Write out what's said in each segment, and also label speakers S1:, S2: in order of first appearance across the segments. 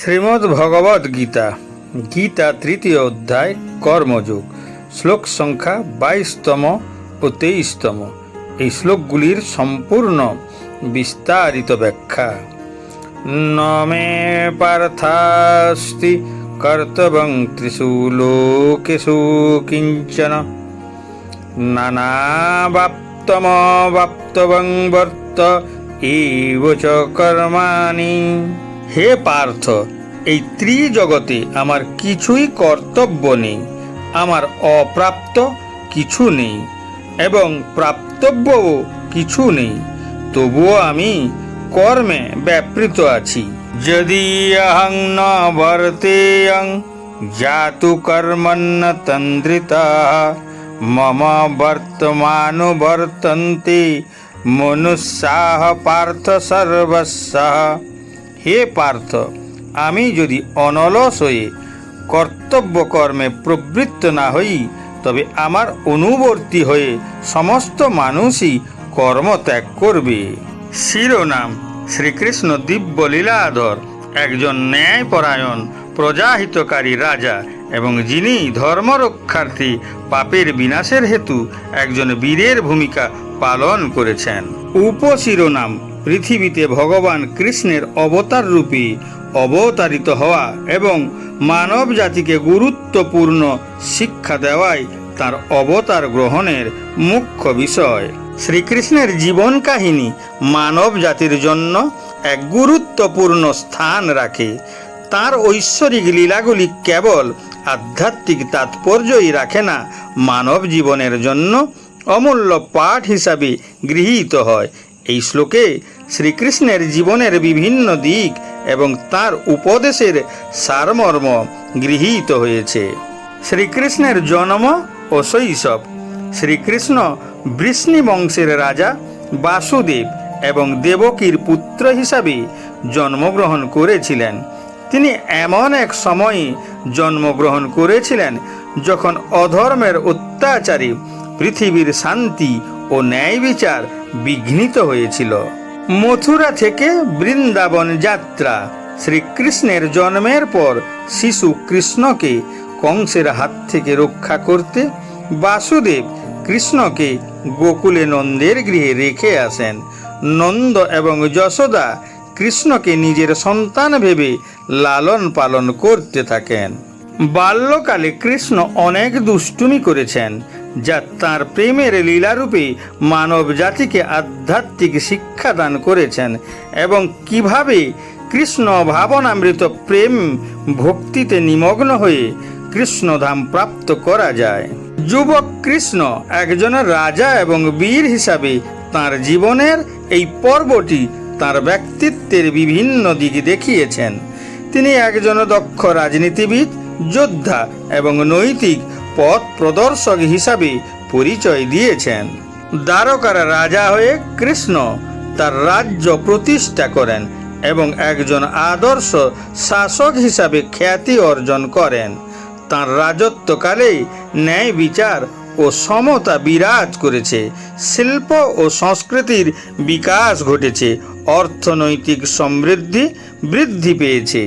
S1: শ্রীমদ্ ভগবদ গীতা গীতা তৃতীয় অধ্যায়, কর্মযোগ, শ্লোক সংখ্যা বাইশতম ও তেইশতম। এই শ্লোকগুলির সম্পূর্ণ বিস্তারিত ব্যাখ্যা। ন মে পার্থাস্তি কর্তবং ত্রিষু লোকেষু কিঞ্চন। নানাবাপ্তমবাপ্তবং বর্ত চ কর্মাণি। হে পার্থ, এই ত্রিজগতে আমার কিছুই কর্তব্য নেই, আমার অপ্রাপ্ত কিছু নেই, এবং প্রাপ্তব্যও কিছু নেই, তবুও আমি কর্মে ব্যাপৃত আছি। যদি অহং ন বর্তেয়ং জাতু কর্মন্ন তন্দ্রিতা, মম বর্তমানুবর্তন্তে মনুষ্যাহ পার্থ সর্বস্যাহ হে পার্থ, আমি যদি অনলস হয়ে কর্তব্য কর্মে প্রবৃত্ত না হই, তবে আমার অনুবর্তী হয়ে সমস্ত মানুষই কর্ম ত্যাগ করবে। শিরোনাম, শ্রীকৃষ্ণ দিব্য লীলাধর একজন ন্যায়পরায়ণ, প্রজাহিতকারী রাজা এবং যিনি ধর্মরক্ষার্থী, পাপের বিনাশের হেতু একজন বীরের ভূমিকা পালন করেছেন। উপশিরোনাম পৃথিবীতে ভগবান কৃষ্ণের অবতার রূপে অবতারিত হওয়া এবং মানব জাতিকে গুরুত্বপূর্ণ শিক্ষা দেওয়াই তার অবতার গ্রহণের মুখ্য বিষয়। শ্রীকৃষ্ণের জীবন কাহিনী মানব জাতির জন্য এক গুরুত্বপূর্ণ স্থান রাখে। তার ঐশ্বরিক লীলাগুলি কেবল আধ্যাত্মিক তাৎপর্যই রাখে না, মানব জীবনের জন্য অমূল্য পাঠ হিসাবে গৃহীত হয়। এই শ্লোকে শ্রীকৃষ্ণের জীবনের বিভিন্ন দিক এবং তার উপদেশের সারমর্ম গৃহীত হয়েছে। শ্রীকৃষ্ণের জন্ম ও শৈশব, শ্রীকৃষ্ণ বৃষ্ণি বংশের রাজা বাসুদেব এবং দেবকীর পুত্র হিসাবে জন্মগ্রহণ করেছিলেন। তিনি এমন এক সময়ে জন্মগ্রহণ করেছিলেন যখন অধর্মের অত্যাচারে পৃথিবীর শান্তি ও ন্যায় বিচার বিঘ্নিত হয়েছিল। মথুরা থেকে বৃন্দাবন যাত্রা। শ্রীকৃষ্ণের জন্মের পর শিশু কৃষ্ণকে কংসের হাত থেকে রক্ষা করতে বাসুদেব কৃষ্ণকে গোকুলে নন্দের গৃহে রেখে আসেন। নন্দ এবং যশোদা কৃষ্ণকে নিজের সন্তান ভেবে লালন পালন করতে থাকেন। বাল্যকালে কৃষ্ণ অনেক দুষ্টুমি করেছেন। যা তার প্রেমের লীলারূপে মানব জাতিকে আধ্যাত্মিক শিক্ষাদান করেছেন এবং কীভাবে কৃষ্ণ ভাবনামৃত প্রেম ভক্তিতে নিমগ্ন হয়ে কৃষ্ণধাম প্রাপ্ত করা যায়। যুবক কৃষ্ণ একজন রাজা এবং বীর হিসাবে তার জীবনের এই পর্বটি তার ব্যক্তিত্বের বিভিন্ন দিক দেখিয়েছেন। তিনি একজন দক্ষ রাজনীতিবিদ, যোদ্ধা এবং নৈতিক পথ প্রদর্শক হিসাবে পরিচয় দিয়েছেন। দ্বারকার রাজা হয়ে কৃষ্ণ তার রাজ্য প্রতিষ্ঠা করেন এবং একজন আদর্শ শাসক হিসাবে খ্যাতি অর্জন করেন। তার রাজত্বকালে ন্যায় বিচার ও সমতা বিরাজ করেছে। শিল্প ও সংস্কৃতির বিকাশ ঘটেছে। অর্থনৈতিক সমৃদ্ধি বৃদ্ধি পেয়েছে।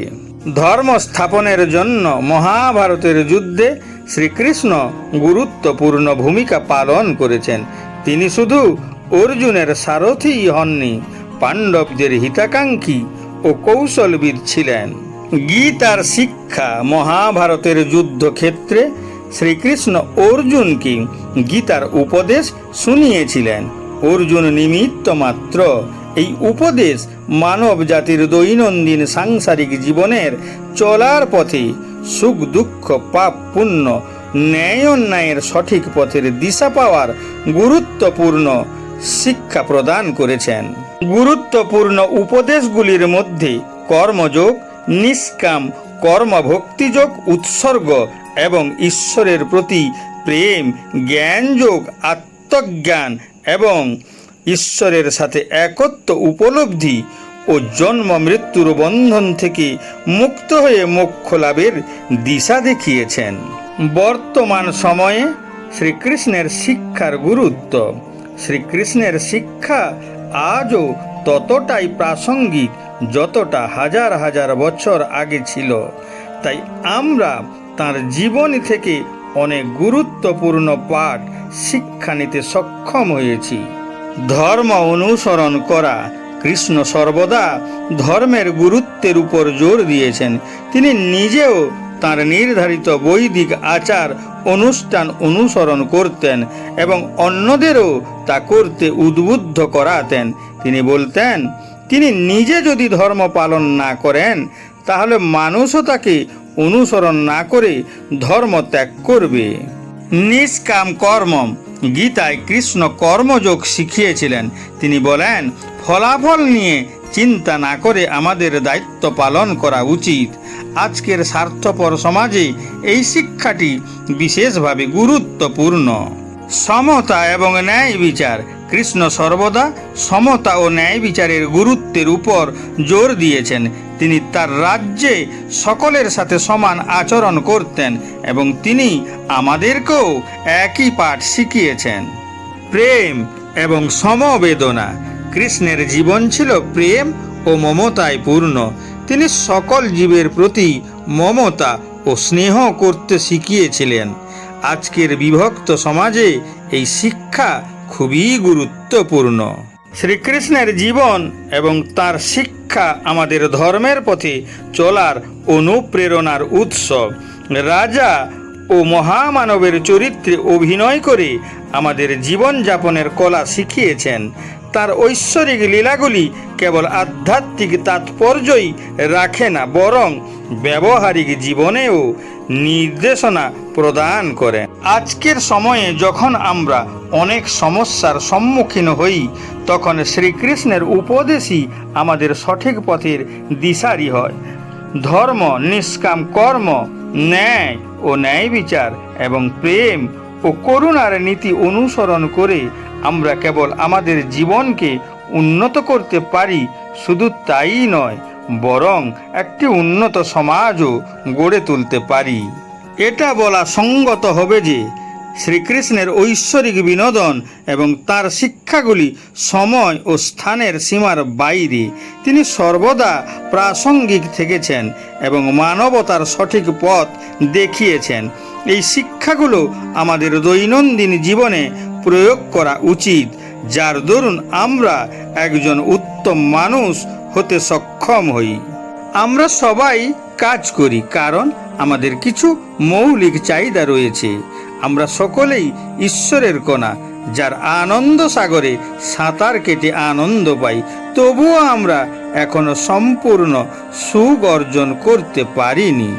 S1: ধর্ম স্থাপনের জন্য মহাভারতের যুদ্ধে শ্রীকৃষ্ণ গুরুত্বপূর্ণ ভূমিকা পালন করেছেন। তিনি শুধু অর্জুনের সারথিই হননি, পাণ্ডবদের হিতাকাঙ্ক্ষী ও কৌশলবিদ ছিলেন। গীতার শিক্ষা মহাভারতের যুদ্ধক্ষেত্রে শ্রীকৃষ্ণ অর্জুনকে গীতার উপদেশ শুনিয়েছিলেন। অর্জুন নিমিত্ত মাত্র এই উপদেশ মানব জাতির দৈনন্দিন সাংসারিক জীবনের চলার পথে সুখ, দুঃখ, পাপ, পুণ্য, ন্যায় অন্যায়ের সঠিক পথের দিশা পাওয়ার গুরুত্বপূর্ণ শিক্ষা প্রদান করেছেন। গুরুত্বপূর্ণ উপদেশগুলির মধ্যে কর্মযোগ, নিষ্কাম, কর্মভক্তিযোগ, উৎসর্গ এবং ঈশ্বরের প্রতি প্রেম, জ্ঞানযোগ, আত্মজ্ঞান এবং ঈশ্বরের সাথে একত্ব উপলব্ধি ও জন্ম মৃত্যুর বন্ধন থেকে মুক্ত হয়ে মোক্ষ লাভের দিশা দেখিয়েছেন। বর্তমান সময়ে শ্রীকৃষ্ণের শিক্ষার গুরুত্ব। শ্রীকৃষ্ণের শিক্ষা আজও ততটাই প্রাসঙ্গিক যতটা হাজার হাজার বছর আগে ছিল। তাই আমরা তার জীবনী থেকে অনেক গুরুত্বপূর্ণ পাঠ শিক্ষা নিতে সক্ষম হয়েছি। ধর্ম অনুসরণ করা কৃষ্ণ সর্বদা ধর্মের গুরুত্বের উপর জোর দিয়েছেন। তিনি নিজেও তার নির্ধারিত বৈদিক আচার অনুষ্ঠান অনুসরণ করতেন এবং অন্যদেরও তা করতে উদ্বুদ্ধ করাতেন। তিনি বলতেন, তিনি নিজে যদি ধর্ম পালন না করেন, তাহলে মানুষও তাকে অনুসরণ না করে ধর্ম ত্যাগ করবে। নিষ্কাম কর্ম গীতায় কৃষ্ণ কর্মযোগ শিখিয়েছিলেন। তিনি বলেন ফলাফল নিয়ে চিন্তা না করে আমাদের দায়িত্ব পালন করা উচিত। আজকের স্বার্থপর সমাজে এই শিক্ষাটি বিশেষভাবে গুরুত্বপূর্ণ। সমতা এবং ন্যায় বিচার। কৃষ্ণ সর্বদা সমতা ও ন্যায় বিচারের গুরুত্বের উপর জোর দিয়েছেন। তিনি তার রাজ্যে সকলের সাথে সমান আচরণ করতেন এবং তিনি আমাদেরকেও একই পাঠ শিখিয়েছেন। প্রেম এবং সমবেদনা। কৃষ্ণের জীবন ছিল প্রেম ও মমতায় পূর্ণ। তিনি সকল জীবের প্রতি মমতা ও স্নেহ করতে শিখিয়েছিলেন। আজকের বিভক্ত সমাজে এই শিক্ষা খুবই গুরুত্বপূর্ণ। শ্রীকৃষ্ণের জীবন এবং তার শিক্ষা আমাদের ধর্মের পথে চলার অনুপ্রেরণার উৎস। রাজা ও মহামানবের চরিত্রে অভিনয় করে আমাদের জীবনযাপনের কলা শিখিয়েছেন। তার ঐশ্বরিক লীলাগুলি কেবল আধ্যাত্মিক তাৎপর্যই রাখে না, বরং ব্যবহারিক জীবনেও নির্দেশনা প্রদান করেন আজকের সময়ে যখন আমরা অনেক সমস্যার সম্মুখীন হই, তখন শ্রীকৃষ্ণের উপদেশই আমাদের সঠিক পথের দিশারি হয়। ধর্ম, নিষ্কাম কর্ম, ন্যায় ও ন্যায় বিচার এবং প্রেম ও করুণার নীতি অনুসরণ করে আমরা কেবল আমাদের জীবনকে উন্নত করতে পারি, শুধু তাই নয়, বরং একটি উন্নত সমাজও গড়ে তুলতে পারি। এটা বলা সঙ্গত হবে যে, শ্রীকৃষ্ণের ঐশ্বরিক বিনোদন এবং তার শিক্ষাগুলি সময় ও স্থানের সীমার বাইরে, তিনি সর্বদা প্রাসঙ্গিক থেকেছেন এবং মানবতার সঠিক পথ দেখিয়েছেন। এই শিক্ষাগুলো আমাদের দৈনন্দিন জীবনে প্রয়োগ করা উচিত, যার দরুন আমরা একজন উত্তম মানুষ হতে সক্ষম হই। আমরা সবাই কাজ করি, কারণ আমাদের কিছু মৌলিক চাহিদা রয়েছে। আমরা সকলেই ঈশ্বরের কণা, যার আনন্দ সাগরে সাঁতার কেটে আনন্দ পাই। তবুও আমরা এখনও সম্পূর্ণ সুখ অর্জন করতে পারিনি।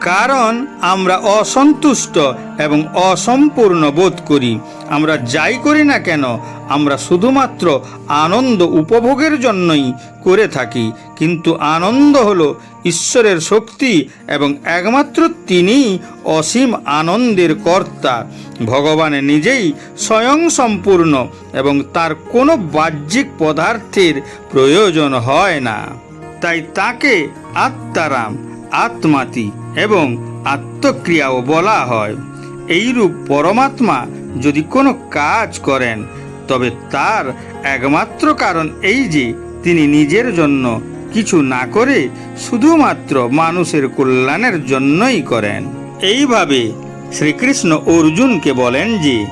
S1: কারণ আমরা অসন্তুষ্ট এবং অসম্পূর্ণ বোধ করি। আমরা যাই করি না কেন, আমরা শুধুমাত্র আনন্দ উপভোগের জন্যই করে থাকি। কিন্তু আনন্দ হলো ঈশ্বরের শক্তি এবং একমাত্র তিনিই অসীম আনন্দের কর্তা। ভগবান নিজেই স্বয়ং সম্পূর্ণ এবং তার কোনো বাহ্যিক পদার্থের প্রয়োজন হয় না। তাই তাকে আত্মারাম, আত্মাতি এবং আত্মক্রিয়াও বলা হয়। এইরূপ পরমাত্মা যদি কোনো কাজ করেন, তবে তার একমাত্র কারণ এই যে, তিনি নিজের জন্য কিছু না করে শুধুমাত্র মানুষের কল্যাণের জন্যই করেন। এইভাবে শ্রীকৃষ্ণ অর্জুনকে বলেন যে,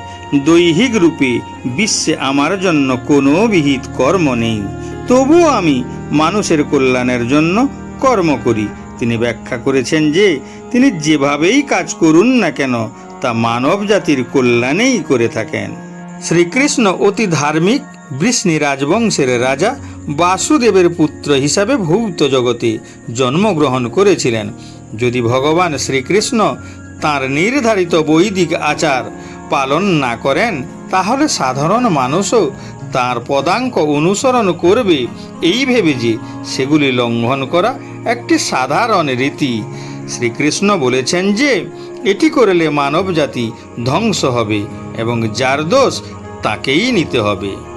S1: দৈহিক রূপে বিশ্বে আমার জন্য কোনো বিহিত কর্ম নেই, তবুও আমি মানুষের কল্যাণের জন্য কর্ম করি। তিনি ব্যাখ্যা করেছেন যে, তিনি যেভাবেই কাজ করুন না কেন, তা মানব জাতির কল্যাণেই করে থাকেন। শ্রীকৃষ্ণ অতি ধার্মিক, বৃষ্ণি রাজবংশের রাজা, বাসুদেবের পুত্র হিসাবে ভৌত জগতে জন্মগ্রহণ করেছিলেন। যদি ভগবান শ্রীকৃষ্ণ তার নির্ধারিত বৈদিক আচার পালন না করেন, তাহলে সাধারণ মানুষও তার পদাঙ্ক অনুসরণ করবে, এই ভেবে যে সেগুলি লঙ্ঘন করা একটি সাধারণ রীতি। শ্রীকৃষ্ণ বলেছেন যে, এটি করলে মানব জাতি ধ্বংস হবে এবং যার দোষ তাকেই নিতে হবে।